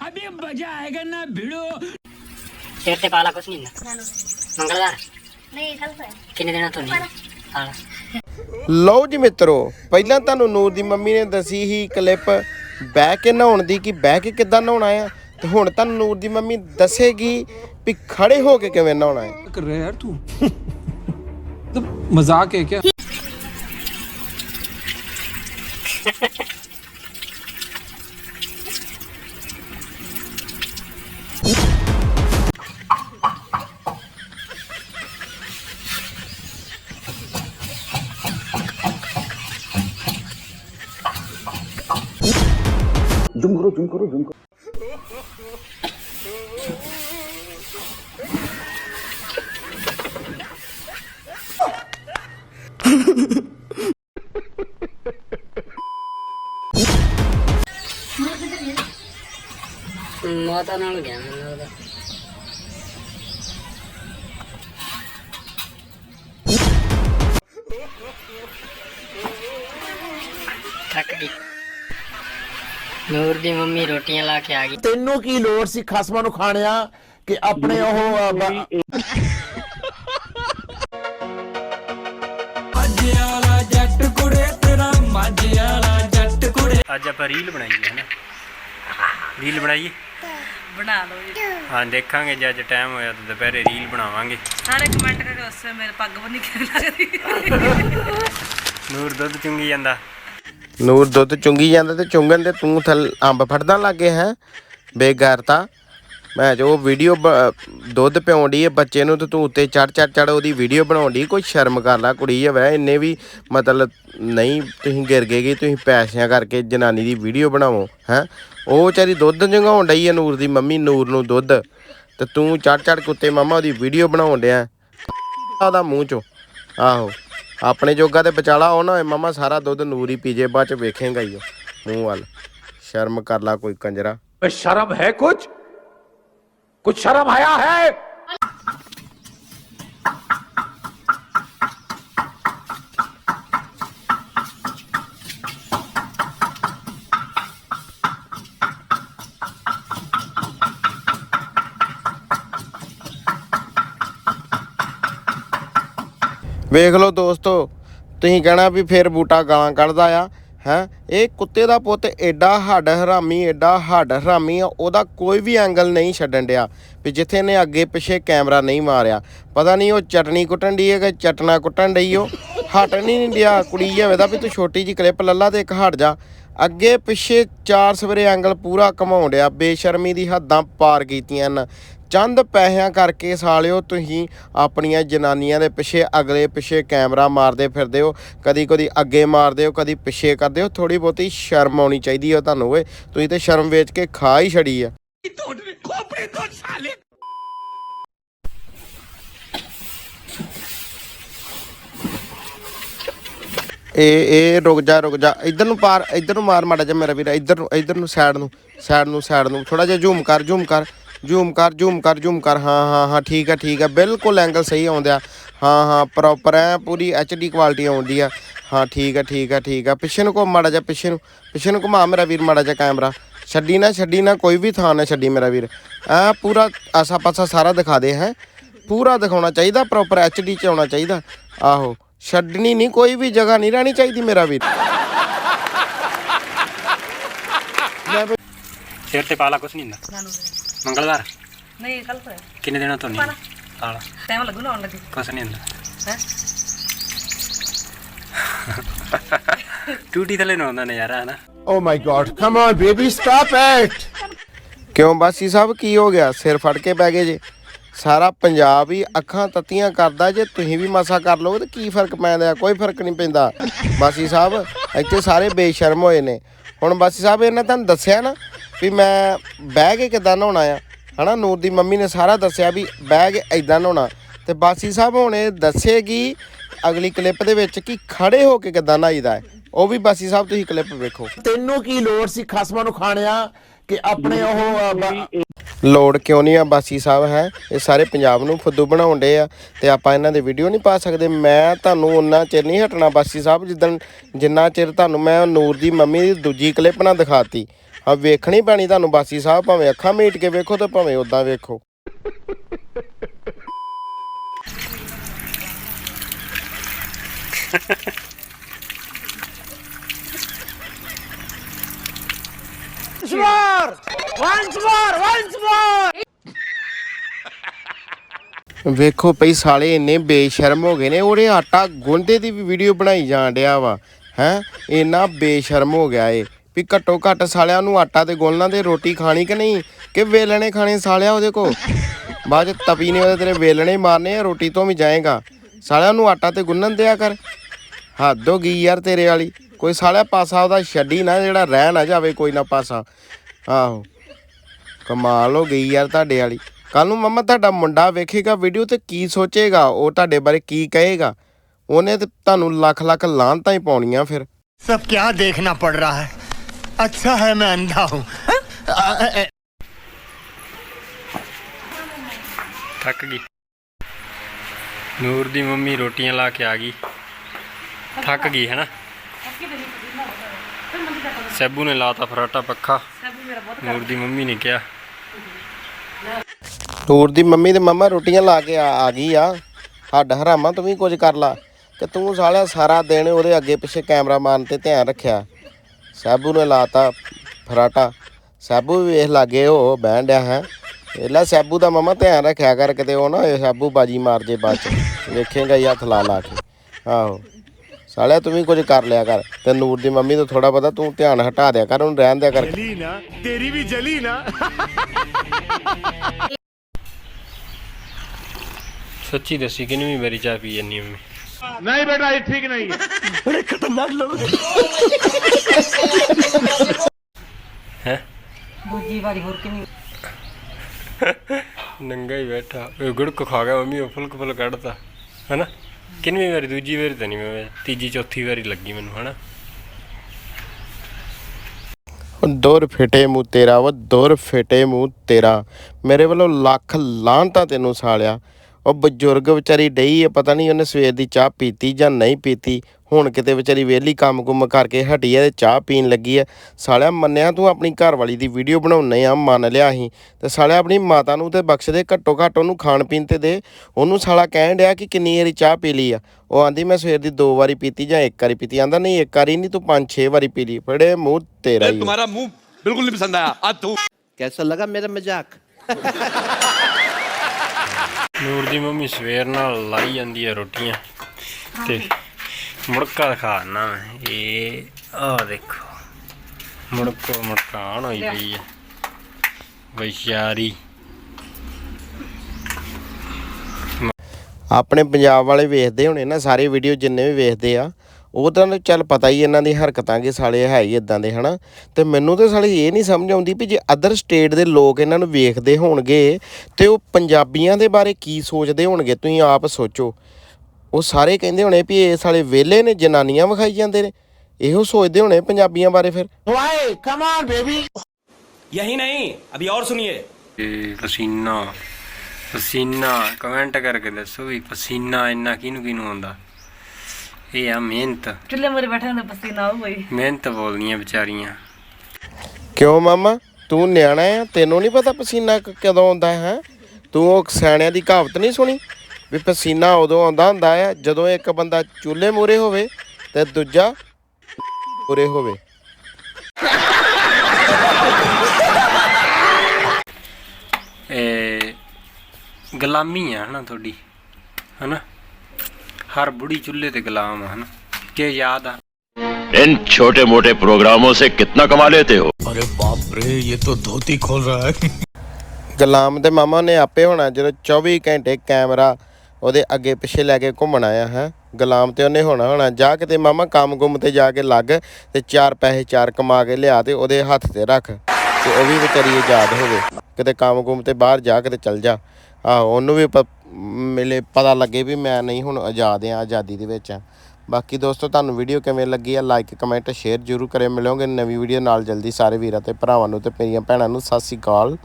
अभी मजा आएगा ना भिड़ो ਸਿਰ ਤੇ ਪਾਲਾ ਕੁਛ ਨਹੀਂ ਹੁੰਦਾ ਮੰਗਲਵਾਰ ਨਹੀਂ ਕੱਲ ਤੋਂ ਕਿੰਨੇ ਦਿਨਾਂ ਤੋਂ ਨਹੀਂ ਆਲਾ ਲਓ ਜੀ ਮਿੱਤਰੋ ਪਹਿਲਾਂ ਤੁਹਾਨੂੰ ਨੂਰ ਦੀ ਮੰਮੀ ਨੇ ਦਸੀ ਸੀ ਕਲਿੱਪ ਬਹਿ ਕੇ ਨਹਾਉਣ ਦੀ ਕਿ ਬਹਿ ਕੇ ਕਿੱਦਾਂ ਨਹਾਉਣਾ ਆ ਤੇ ਹੁਣ ਤੁਹਾਨੂੰ ਨੂਰ ਦੀ ਮੰਮੀ ਦੱਸੇਗੀ ਵੀ ਖੜੇ ਹੋ ਕੇ ਕਿਵੇਂ ਨਹਾਉਣਾ ਹੈ कर रहा है यार तू मतलब मजाक है क्या ਮਾਤਾ ਨਾਲ ਗਿਆ ਮੈਨੂੰ ਲੱਗਦਾ ਥੱਕ ਨੂਰ ਦੀ ਮੰਮੀ ਰੋਟੀਆਂ ਲਾ ਕੇ ਆ ਗਈ। ਤੈਨੂੰ ਕੀ ਲੋੜ ਸੀ ਖਸਮਾਂ ਨੂੰ ਖਾਣਿਆ ਕਿ ਆਪਣੇ ਉਹ ਬ- ਅੱਜ ਆਪਾਂ ਰੀਲ ਬਣਾਈਏ ਹੈ ਨਾ ਰੀਲ ਬਣਾਈਏ? ਬਣਾ ਲਓ ਜੀ। ਹਾਂ ਦੇਖਾਂਗੇ ਜੇ ਅੱਜ ਟਾਈਮ ਹੋਇਆ ਤਾਂ ਦੁਪਹਿਰੇ ਰੀਲ ਬਣਾਵਾਂਗੇ। ਸਾਰੇ ਕਮੈਂਟ ਕਰਕੇ ਦੱਸੋ ਮੇਰੇ ਪੱਗ ਬੰਨੀ ਕਿਵੇਂ ਲੱਗਦੀ ਨੂਰ ਦੁੱਧ ਚੁੰਗੀ ਜਾਂਦਾ। ਨੂਰ ਦੁੱਧ ਚੁੰਗੀ ਜਾਂਦਾ ਤੇ ਚੁੰਗਣ ਤੇ ਤੂੰ ਥਲ ਅੰਬ ਫੜਦਾ ਲੱਗੇ ਹੈ। ਬੇਗਾਰਤਾ ਮੈਂ ਜੋ ਵੀਡੀਓ ਦੁੱਧ ਪਿਉਣ ਹੈ ਬੱਚੇ ਨੂੰ ਤੇ ਤੂੰ ਉੱਤੇ ਚੜ ਚੜ ਚੜ ਉਹਦੀ ਵੀਡੀਓ ਬਣਾਉਣ ਡਈ, ਕੋਈ ਸ਼ਰਮ ਕਰ ਲੈ ਕੁੜੀ ਹੈ ਵੈ ਇੰਨੇ ਵੀ ਮਤਲਬ ਨਹੀਂ ਤੁਸੀਂ ਗਿਰ ਗਏ ਕਿ ਤੁਸੀਂ ਪੈਸਿਆਂ ਕਰਕੇ ਜਨਾਨੀ ਦੀ ਵੀਡੀਓ ਬਣਾਵੋ, ਹੈ। ਉਹ ਵਿਚਾਰੀ ਦੁੱਧ ਜੰਗਾਉਣ ਡਈ ਹੈ ਨੂਰ ਦੀ ਮੰਮੀ, ਨੂਰ ਨੂੰ ਦੁੱਧ। ਤੇ ਤੂੰ ਚੜ ਚੜ ਕੇ ਉੱਤੇ ਮਾਮਾ ਉਹਦੀ ਵੀਡੀਓ ਬਣਾਉਣ ਡਿਆ। ਉਹਦਾ ਮੂੰਹ ਚੋਂ। ਆਹੋ। ਆਪਣੇ ਜੋਗਾ ਤੇ ਬਚਾਲਾ ਉਹ ਨਾ ਹੋਏ, ਮਾਮਾ ਸਾਰਾ ਦੁੱਧ ਨੂਰੀ ਹੀ ਪੀਜੇ ਬਾਅਦ ਚ ਵੇਖੇਗਾ ਹੀ ਉਹ, ਮੂੰਹ ਵੱਲ। ਸ਼ਰਮ ਕਰ ਲਾ ਕੋਈ ਕੰਜਰਾ। ਸ਼ਰਮ ਹੈ ਕੁਝ ਕੁਝ ਸ਼ਰਮ ਆਇਆ ਹੈ? ਵੇਖ ਲਓ ਦੋਸਤੋ, ਤੁਸੀਂ ਕਹਿਣਾ ਵੀ ਫੇਰ ਬੂਟਾ ਗਾਲਾਂ ਕੱਢਦਾ ਆ, ਹੈ? ਇਹ ਕੁੱਤੇ ਦਾ ਪੁੱਤ ਐਡਾ ਹੱਡ ਹਰਾਮੀ ਐਡਾ ਹੱਡ ਹਰਾਮੀ ਆ, ਉਹਦਾ ਕੋਈ ਵੀ ਐਂਗਲ ਨਹੀਂ ਛੱਡਣ ਡਿਆ ਵੀ ਜਿੱਥੇ ਇਹਨੇ ਅੱਗੇ ਪਿੱਛੇ ਕੈਮਰਾ ਨਹੀਂ ਮਾਰਿਆ। ਪਤਾ ਨਹੀਂ ਉਹ ਚਟਣੀ ਕੁੱਟਣ ਦੀ ਹੈ ਕਿ ਚਟਣਾ ਕੁੱਟਣ ਡਈ ਉਹ? ਹਟ ਨਹੀਂ ਡਿਆ, ਕੁੜੀ ਜਾਵੇ ਦਾ ਵੀ ਤੂੰ ਛੋਟੀ ਜੀ ਕਲਿੱਪ ਲੱਲਾ ਤੇ ਇੱਕ ਹਟ ਜਾ। ਅੱਗੇ ਪਿੱਛੇ ਚਾਰ ਸਵੇਰੇ ਐਂਗਲ ਪੂਰਾ ਘਮਾਉਣ ਡਿਆ, ਬੇਸ਼ਰਮੀ ਦੀ ਹੱਦਾਂ ਪਾਰ ਕੀਤੀਆਂ ਨੇ ਚੰਦ ਪੈਸਿਆਂ ਕਰਕੇ ਸਾਲਿਓ, ਤੁਸੀਂ ਆਪਣੀਆਂ ਜਨਾਨੀਆਂ ਦੇ ਪਿੱਛੇ ਅਗਲੇ ਪਿੱਛੇ ਕੈਮਰਾ ਮਾਰਦੇ ਫਿਰਦੇ ਹੋ, ਕਦੀ ਕਦੀ ਅੱਗੇ ਮਾਰਦੇ ਹੋ, ਕਦੀ ਪਿੱਛੇ ਕਰਦੇ ਹੋ ਥੋੜੀ ਬਹੁਤੀ ਸ਼ਰਮ ਆਉਣੀ ਚਾਹੀਦੀ ਹੈ ਤੁਹਾਨੂੰ ਓਏ, ਤੁਸੀਂ ਤੇ ਸ਼ਰਮ ਵੇਚ ਕੇ ਖਾ ਹੀ ਛੜੀ ਆ। ਇਹ ਇਹ ਰੁਕ ਜਾ ਰੁਕ ਜਾ, ਇਧਰ ਨੂੰ ਪਾਰ, ਇਧਰ ਨੂੰ ਮਾਰ ਮਾੜਾ ਜਾ ਮੇਰਾ ਵੀਰ, ਇਧਰ ਨੂੰ ਇਧਰ ਨੂੰ ਸਾਈਡ ਨੂੰ ਸਾਈਡ ਨੂੰ ਸਾਈਡ ਨੂੰ ਥੋੜਾ ਜਿਹਾ ਜ਼ੂਮ ਕਰ ਜ਼ੂਮ ਕਰ। ਜ਼ੂਮ ਕਰ ਜ਼ੂਮ ਕਰ ਜ਼ੂਮ ਕਰ। ਹਾਂ ਹਾਂ ਹਾਂ, ਠੀਕ ਆ ਠੀਕ ਆ। ਬਿਲਕੁਲ ਐਂਗਲ ਸਹੀ ਆਉਂਦਿਆ ਹਾਂ ਹਾਂ ਪ੍ਰੋਪਰ ਐ, ਪੂਰੀ ਐਚਡੀ ਕੁਆਲਿਟੀ ਆਉਂਦੀ ਆ। ਹਾਂ, ਠੀਕ ਆ ਠੀਕ ਆ ਠੀਕ ਆ। ਪਿੱਛੇ ਨੂੰ ਘੁੰਮ ਮਾੜਾ ਜਾ ਪਿੱਛੇ ਨੂੰ ਪਿੱਛੇ ਨੂੰ ਘੁਮਾ ਮੇਰਾ ਵੀਰ ਮਾੜਾ ਜਾ ਕੈਮਰਾ ਛੱਡੀ ਨਾ ਛੱਡੀ ਨਾ, ਕੋਈ ਵੀ ਥਾਂ ਨਾ ਛੱਡੀ ਮੇਰਾ ਵੀਰ। ਐ ਪੂਰਾ ਆਸਾ ਪਾਸਾ ਸਾਰਾ ਦਿਖਾ ਦੇ, ਹੈ। ਪੂਰਾ ਦਿਖਾਉਣਾ ਚਾਹੀਦਾ ਪ੍ਰੋਪਰ ਐਚਡੀ ਚ ਆਉਣਾ ਚਾਹੀਦਾ। ਆਹੋ, ਛੱਡਣੀ ਨਹੀਂ, ਕੋਈ ਵੀ ਜਗ੍ਹਾ ਨਹੀਂ ਰਹਿਣੀ ਚਾਹੀਦੀ ਮੇਰਾ ਵੀਰ। ਸਿਰ ਤੇ ਪਾਲਾ ਕੁਛ ਨਹੀਂ ਹੁੰਦਾ। ਮੰਗਲਵਾਰ ਨਹੀਂ ਕੱਲ ਤੋਂ ਕਿੰਨੇ ਦਿਨਾਂ ਤੋਂ ਨਹੀਂ ਆਲਾ ਟਾਈਮ ਲੱਗੂ ਨਾ ਆਉਣ ਲੱਗੇ ਕੁਛ ਨਹੀਂ ਹੁੰਦਾ ਹੈ ਟੂਟੀ ਥਲੇ ਨੂੰ ਆਉਂਦਾ ਨਜ਼ਾਰਾ ਹੈ ਨਾ ਓ my God come on baby stop it ਕਿਉਂ ਬਾਸੀ ਸਾਹਿਬ ਕੀ ਹੋ ਗਿਆ? ਸਿਰ ਫੜ ਕੇ ਬਹਿ ਗਏ ਜੇ। ਸਾਰਾ ਪੰਜਾਬ ਹੀ ਅੱਖਾਂ ਤੱਤੀਆਂ ਕਰਦਾ ਜੇ ਤੁਸੀਂ ਵੀ ਮਸਾ ਕਰ ਲਓਗੇ ਤੇ ਕੀ ਫ਼ਰਕ ਪੈਂਦਾ ਕੋਈ ਫ਼ਰਕ ਨਹੀਂ ਪੈਂਦਾ। ਬਾਸੀ ਸਾਹਿਬ ਇੱਥੇ ਸਾਰੇ ਬੇਸ਼ਰਮ ਹੋਏ ਨੇ। ਹੁਣ ਬਾਸੀ ਸਾਹਿਬ ਇਹਨਾਂ ਤੁਹਾਨੂੰ ਦੱਸਿਆ ਨਾ ਵੀ ਮੈਂ ਬਹਿ ਕੇ ਕਿੱਦਾਂ ਨਹਾਉਣਾ ਆ। ਹਨਾ ਨੂਰ ਦੀ ਮੰਮੀ ਨੇ ਸਾਰਾ ਦੱਸਿਆ ਵੀ ਬਹਿ ਕੇ ਐਦਾਂ ਨਹਾਉਣਾ। ਤੇ ਬਾਸੀ ਸਾਹਿਬ ਹੁਣ ਦੱਸੇਗੀ ਅਗਲੀ ਕਲਿੱਪ ਦੇ ਵਿੱਚ ਕਿ ਖੜੇ ਹੋ ਕੇ ਕਿੱਦਾਂ ਨਹਾਈਦਾ ਹੈ। ਉਹ ਵੀ ਬਾਸੀ ਸਾਹਿਬ ਤੁਸੀਂ ਕਲਿੱਪ ਵੇਖੋ। ਤੈਨੂੰ ਕੀ ਲੋੜ ਸੀ ਖਸਮਾਂ ਨੂੰ ਖਾਣਿਆ ਕਿ ਆਪਣੇ ਉਹ ਲੋੜ ਕਿਉਂ ਨਹੀਂ ਆ ਬਾਸੀ ਸਾਹਿਬ ਹੈ? ਇਹ ਸਾਰੇ ਪੰਜਾਬ ਨੂੰ ਫੁੱਦੂ ਬਣਾਉਂਦੇ ਆ ਤੇ ਆਪਾਂ ਇਹਨਾਂ ਦੇ ਵੀਡੀਓ ਨਹੀਂ ਪਾ ਸਕਦੇ। ਮੈਂ ਤੁਹਾਨੂੰ ਉਹਨਾਂ ਚਿਰ ਨਹੀਂ ਹਟਣਾ ਬਾਸੀ ਸਾਹਿਬ ਜਿੱਦਣ ਜਿੰਨਾ ਚਿਰ ਤੁਹਾਨੂੰ ਮੈਂ ਨੂਰ ਦੀ ਮੰਮੀ ਦੀ ਦੂਜੀ ਕਲਿੱਪ ਨਾ ਦਿਖਾਤੀ। ਆ ਵੇਖਣੀ ਪੈਣੀ ਤੁਹਾਨੂੰ ਬਾਸੀ ਸਾਹਿਬ ਭਾਵੇਂ ਅੱਖਾਂ ਮੀਟ ਕੇ ਵੇਖੋ ਤੇ ਭਾਵੇਂ ਉਦਾਂ ਵੇਖੋ। ਵੇਖੋ ਪਈ ਸਾਲੇ ਇੰਨੇ ਬੇਸ਼ਰਮ ਹੋ ਗਏ ਨੇ ਉਹਦੇ ਆਟਾ ਗੁੰਦੇ ਦੀ ਵੀ ਵੀਡੀਓ ਬਣਾਈ ਜਾਣ ਡਿਆ ਵਾ ਹੈ? ਇੰਨਾ ਬੇਸ਼ਰਮ ਹੋ ਗਿਆ ਏ। ਵੀ ਘੱਟੋ ਘੱਟ ਸਾਲਿਆਂ ਨੂੰ ਆਟਾ ਤੇ ਗੋਲਣਾ ਦੇ ਰੋਟੀ ਖਾਣੀ ਕਿ ਨਹੀਂ? ਕਿ ਵੇਲਣੇ ਖਾਣੇ ਸਾਲਿਆ ਉਹਦੇ ਕੋ ਬਾਅਦ ਤਪੀ ਨੇ ਉਹਦੇ ਤੇਰੇ ਵੇਲਣੇ ਮਾਰਨੇ ਆ, ਰੋਟੀ ਤੋਂ ਵੀ ਜਾਏਗਾ। ਸਾਲਿਆਂ ਨੂੰ ਆਟਾ ਤੇ ਗੁੰਨਣ ਦਿਆ ਕਰ। ਹੱਦ ਹੋ ਗਈ ਯਾਰ ਤੇਰੇ ਵਾਲੀ। ਕੋਈ ਸਾਲਿਆ ਪਾਸਾ ਉਹਦਾ ਛੱਡੀ ਨਾ, ਜਿਹੜਾ ਰਹਿ ਨਾ ਜਾਵੇ ਕੋਈ ਨਾ ਪਾਸਾ। ਆਹੋ। ਕਮਾਲ ਹੋ ਗਈ ਯਾਰ ਤੁਹਾਡੇ ਵਾਲੀ। ਕੱਲ ਨੂੰ ਮਮਾ ਤੁਹਾਡਾ ਮੁੰਡਾ ਵੇਖੇਗਾ ਵੀਡੀਓ ਤੇ ਕੀ ਸੋਚੇਗਾ, ਉਹ ਤੁਹਾਡੇ ਬਾਰੇ ਕੀ ਕਹੇਗਾ। ਉਹਨੇ ਤੇ ਤੁਹਾਨੂੰ ਲੱਖ ਲੱਖ ਲਾਂਤਾਂ ਹੀ ਪਾਉਣੀਆਂ ਫਿਰ। ਸਭ ਕੀ ਦੇਖਣਾ ਪੜ ਰਹਾ ਹੈ। अच्छा है मैं अंधा हूँ ਥੱਕ ਗਈ ਨੂਰ ਦੀ ਮੰਮੀ ਰੋਟੀਆਂ ਲਾ ਕੇ ਆ ਗਈ ਥੱਕ ਗਈ ਹੈ ਨਾ ਸੈਬੂ ਨੇ ਲਾਤਾ ਫਰਾਟਾ ਪੱਖਾ ਨੂਰ ਦੀ ਮੰਮੀ ਨੇ ਕਿਹਾ ਨੂਰ ਦੀ ਮੰਮੀ ਤੇ ਮੰਮਾ ਰੋਟੀਆਂ ਲਾ ਕੇ ਆ ਆ ਗਈ ਆ ਹੱਡ ਹਰਾਮਾ ਤੂੰ ਵੀ ਕੁਝ ਕਰ ਲਾ ਕਿ ਤੂੰ ਸਾਲਿਆ ਸਾਰਾ ਦਿਨ ਉਹਦੇ ਅੱਗੇ ਪਿੱਛੇ ਕੈਮਰਾ ਮਾਰਨ ਤੇ ਧਿਆਨ ਰੱਖਿਆ ਸਾਬੂ ਨੇ ਲਾਤਾ ਫਰਾਟਾ। ਸਾਬੂ ਵੀ ਵੇਖ ਲਾਗੇ ਉਹ ਬਹਿਣ ਡਿਆ ਹੈ। ਇਹਲਾ ਸਾਬੂ ਦਾ ਮਮਾ ਧਿਆਨ ਰੱਖਿਆ ਕਰ ਕਿਤੇ ਉਹ ਨਾ ਇਹ ਸਾਬੂ ਬਾਜੀ ਮਾਰ ਜੇ ਬਾਅਦ ਚ। ਵੇਖੇਗਾ ਹੀ ਹੱਥ ਲਾ ਕੇ। ਆਹੋ। ਸਾਲਿਆ ਤੂੰ ਵੀ ਕੁਝ ਕਰ ਲਿਆ ਕਰ। ਤੇ ਨੂਰ ਦੀ ਮੰਮੀ ਤੋਂ ਥੋੜਾ ਪਤਾ ਤੂੰ ਧਿਆਨ ਹਟਾ ਦਿਆ ਕਰ ਉਹਨੂੰ ਰਹਿਣ ਦਿਆ ਕਰ। ਜਲੀ ਨਾ। ਤੇਰੀ ਵੀ ਜਲੀ ਨਾ। ਸੱਚੀ ਦੱਸੀ ਕਿ ਨਹੀਂ ਮੇਰੀ ਚਾਹ ਪੀ ਜੰਨੀ ਮੰਮੀ? ਨਹੀਂ ਬੇਟਾ ਇਹ ਠੀਕ ਨਹੀਂ। ਹੈ ਬੜੇ ਖਤਰਨਾਕ ਲੋਕ ਹੈ? ਦੂਜੀ ਵਾਰੀ ਹੋਰ ਕਿੰਨੀ ਨੰਗਾ ਹੀ ਬੈਠਾ। ਉਹ ਗੁੜਕ ਖਾ ਗਿਆ ਮੰਮੀ ਉਹ ਫੁਲਕ ਫੁਲ ਕੱਢਤਾ। ਹੈਨਾ? ਕਿੰਨੀ ਵਾਰੀ? ਦੂਜੀ ਵਾਰੀ ਤਾਂ ਨਹੀਂ ਮੈਂ ਤੀਜੀ ਚੌਥੀ ਵਾਰੀ ਲੱਗੀ ਮੈਨੂੰ ਹੈਨਾ? ਦੁਰ ਫਿਟੇ ਮੂੰਹ ਤੇਰਾ ਉਹ ਦੁਰ ਫਿਟੇ ਮੂੰਹ ਤੇਰਾ। ਮੇਰੇ ਵੱਲੋਂ ਲੱਖ ਲਾਹਨਤਾਂ ਤੈਨੂੰ ਸਾਲਿਆ। ਉਹ ਬਜ਼ੁਰਗ ਵਿਚਾਰੀ ਡਈ ਹੈ ਪਤਾ ਨਹੀਂ ਉਹਨੇ ਸਵੇਰ ਦੀ ਚਾਹ ਪੀਤੀ ਜਾਂ ਨਹੀਂ ਪੀਤੀ। ਹੁਣ ਕਿਤੇ ਵਿਚਾਰੀ ਵੇਲੀ ਕੰਮ-ਕੁਮ ਕਰਕੇ ਹਟੀ ਐ ਤੇ ਚਾਹ ਪੀਣ ਲੱਗੀ ਐ ਸਾਲਿਆ ਮੰਨਿਆ ਤੂੰ ਆਪਣੀ ਘਰ ਵਾਲੀ ਦੀ ਵੀਡੀਓ ਬਣਾਉਨੇ ਆ ਮੰਨ ਲਿਆ ਅਸੀਂ। ਤੇ ਸਾਲਿਆ ਆਪਣੀ ਮਾਤਾ ਨੂੰ ਤੇ ਬਖਸ਼ ਦੇ ਘੱਟੋ ਘੱਟ ਉਹਨੂੰ ਖਾਣ ਪੀਣ ਤੇ ਦੇ। ਉਹਨੂੰ ਸਾਲਾ ਕਹਿਣ ਡਿਆ ਕਿ ਕਿੰਨੀ ਵਾਰੀ ਚਾਹ ਪੀ ਲਈ ਆ। ਉਹ ਆਂਦੀ ਮੈਂ ਸਵੇਰ ਦੀ ਦੋ ਵਾਰੀ ਪੀਤੀ ਜਾਂ ਇੱਕ ਵਾਰੀ ਪੀਤੀ? ਆਂਦਾ ਨਹੀਂ ਇੱਕ ਵਾਰੀ ਨਹੀਂ ਤੂੰ ਪੰਜ ਛੇ ਵਾਰੀ ਪੀ ਲਈ। ਫੜੇ ਮੂੰਹ ਤੇਰਾ ਹੀ ਤੁਹਾਡਾ ਮੂੰਹ ਬਿਲਕੁਲ ਨਹੀਂ ਪਸੰਦ ਆਇਆ। ਆ ਤੂੰ। ਕੈਸਾ ਲਗਾ ਮੇਰਾ ਮਜ਼ਾਕ? ਨੂਰ ਦੀ ਮੰਮੀ ਸਵੇਰ ਨਾਲ ਲਾਈ ਜਾਂਦੀ ਹੈ ਰੋਟੀਆਂ। ਤੇ ਮੁੜਕਾ ਖਾਣਾ ਮੈਂ। ਇਹ ਆ ਦੇਖੋ। ਮੁੜਕੋ ਮੁੜਕਾਣ ਹੋਈ ਪਈ ਹੈ ਵਿਚਾਰੀ ਆਪਣੇ ਪੰਜਾਬ ਵਾਲੇ ਵੇਖਦੇ ਹੋਣੇ ਨਾ, ਸਾਰੇ ਵੀਡੀਓ ਜਿੰਨੇ ਵੀ ਵੇਖਦੇ ਆ, ਉਹ ਤਾਂ ਚੱਲ ਪਤਾ ਹੀ ਇਹਨਾਂ ਦੀ ਹਰਕਤਾਂ ਕਿ ਸਾਲੇ ਹੈ ਹੀ ਇਦਾਂ ਦੇ, ਹਨਾ? ਤੇ ਮੈਨੂੰ ਤਾਂ ਸਾਲੇ ਇਹ ਨਹੀਂ ਸਮਝ ਆਉਂਦੀ ਵੀ ਜੇ ਅਦਰ ਸਟੇਟ ਦੇ ਲੋਕ ਇਹਨਾਂ ਨੂੰ ਵੇਖਦੇ ਹੋਣਗੇ, ਤੇ ਉਹ ਪੰਜਾਬੀਆਂ ਦੇ ਬਾਰੇ ਕੀ ਸੋਚਦੇ ਹੋਣਗੇ? ਤੁਸੀਂ ਆਪ ਸੋਚੋ। ਉਹ ਸਾਰੇ ਕਹਿੰਦੇ ਹੋਣੇ ਵੀ ਇਸ ਵਾਲੇ ਵੇਲੇ ਨੇ ਜਨਾਨੀਆਂ ਵਿਖਾਈ ਜਾਂਦੇ ਨੇ। ਇਹੋ ਸੋਚਦੇ ਹੋਣੇ ਪੰਜਾਬੀਆਂ ਬਾਰੇ ਫਿਰ। ਵਾਏ ਕਮ ਆਨ ਬੇਬੀ ਯਹੀ ਨਹੀਂ ਅਭੀ ਹੋਰ ਸੁਣੀਏ। ਪਸੀਨਾ ਪਸੀਨਾ ਕਮੈਂਟ ਕਰਕੇ ਦੱਸੋ ਵੀ ਪਸੀਨਾ ਇੰਨਾ ਕਿਹਨੂੰ ਕਿਹਨੂੰ ਆਉਂਦਾ? ਇਹ ਆ ਮਿਹਨਤ। ਚੁੱਲ੍ਹੇ ਮੋਰੇ ਬੈਠਾ ਹੁੰਦਾ ਪਸੀਨਾ ਆਉ ਬਈ ਮਿਹਨਤ ਬੋਲਦੀਆਂ ਵਿਚਾਰੀਆਂ। ਕਿਉਂ ਮਾਮਾ? ਤੂੰ ਨਿਆਣਾ ਆ ਤੈਨੂੰ ਨਹੀਂ ਪਤਾ ਪਸੀਨਾ ਕਦੋਂ ਆਉਂਦਾ ਹੈ? ਤੂੰ ਉਹ ਸਿਆਣਿਆਂ ਦੀ ਕਹਾਵਤ ਨਹੀਂ ਸੁਣੀ? ਵੀ ਪਸੀਨਾ ਉਦੋਂ ਆਉਂਦਾ ਹੁੰਦਾ ਆ ਜਦੋਂ ਇੱਕ ਬੰਦਾ ਚੁੱਲ੍ਹੇ ਮੂਰੇ ਹੋਵੇ ਤੇ ਦੂਜਾ ਮੂਰੇ ਹੋਵੇ ਇਹ ਗੁਲਾਮੀ ਆ ਹਨਾ ਤੁਹਾਡੀ ਹਨਾ ਹਰ ਬੁੜੀ ਚੁੱਲ੍ਹੇ ਤੇ ਗੁਲਾਮ ਆ ਹਨਾ ਕਿ ਯਾਦ ਆ इन छोटे मोटे प्रोग्रामों से कितना कमा लेते हो अरे बाप रे ये तो धोती खोल रहा है ਗੁਲਾਮ ਤੇ ਮਾਮਾ ਨੇ ਆਪੇ ਹੋਣਾ ਜਦੋਂ 24 ਘੰਟੇ ਕੈਮਰਾ ਉਹਦੇ ਅੱਗੇ ਪਿੱਛੇ ਲੈ ਕੇ ਘੁੰਮਣਾ ਆ ਹੈ। ਗੁਲਾਮ ਤੇ ਉਹਨੇ ਹੋਣਾ ਹੋਣਾ, ਜਾ ਕਿਤੇ ਮਾਮਾ ਕੰਮ ਗੁੰਮ ਤੇ ਜਾ ਕੇ ਲੱਗ ਤੇ ਚਾਰ ਪੈਸੇ ਚਾਰ ਕਮਾ ਕੇ ਲਿਆ ਤੇ ਉਹਦੇ ਹੱਥ ਤੇ ਰੱਖ ਤੇ ਉਹ ਵੀ ਵਿਚਾਰੀ ਆਜ਼ਾਦ ਹੋਵੇ। ਕਿਤੇ ਕੰਮ ਗੁੰਮ ਤੇ ਬਾਹਰ ਜਾ ਕੇ ਤੇ ਚੱਲ ਜਾ। ਆਹੋ, ਉਹਨੂੰ ਵੀ ਪ- ਮਿਲੇ ਪਤਾ ਲੱਗੇ ਵੀ ਮੈਂ ਨਹੀਂ ਹੁਣ ਆਜ਼ਾਦ ਆ ਆਜ਼ਾਦੀ ਦੇ ਵਿੱਚ ਆ ਬਾਕੀ ਦੋਸਤੋ, ਤੁਹਾਨੂੰ ਵੀਡੀਓ ਕਿਵੇਂ ਲੱਗੀ ਆ ਲਾਈਕ ਕਮੈਂਟ ਸ਼ੇਅਰ ਜ਼ਰੂਰ ਕਰਿਓ। ਮਿਲੋਗੇ ਨਵੀਂ ਵੀਡੀਓ ਨਾਲ ਜਲਦੀ ਸਾਰੇ ਵੀਰਾਂ ਤੇ, ਭਰਾਵਾਂ ਨੂੰ ਤੇ ਮੇਰੀਆਂ ਭੈਣਾਂ ਨੂੰ। ਸਤਿ ਸ੍ਰੀ ਅਕਾਲ।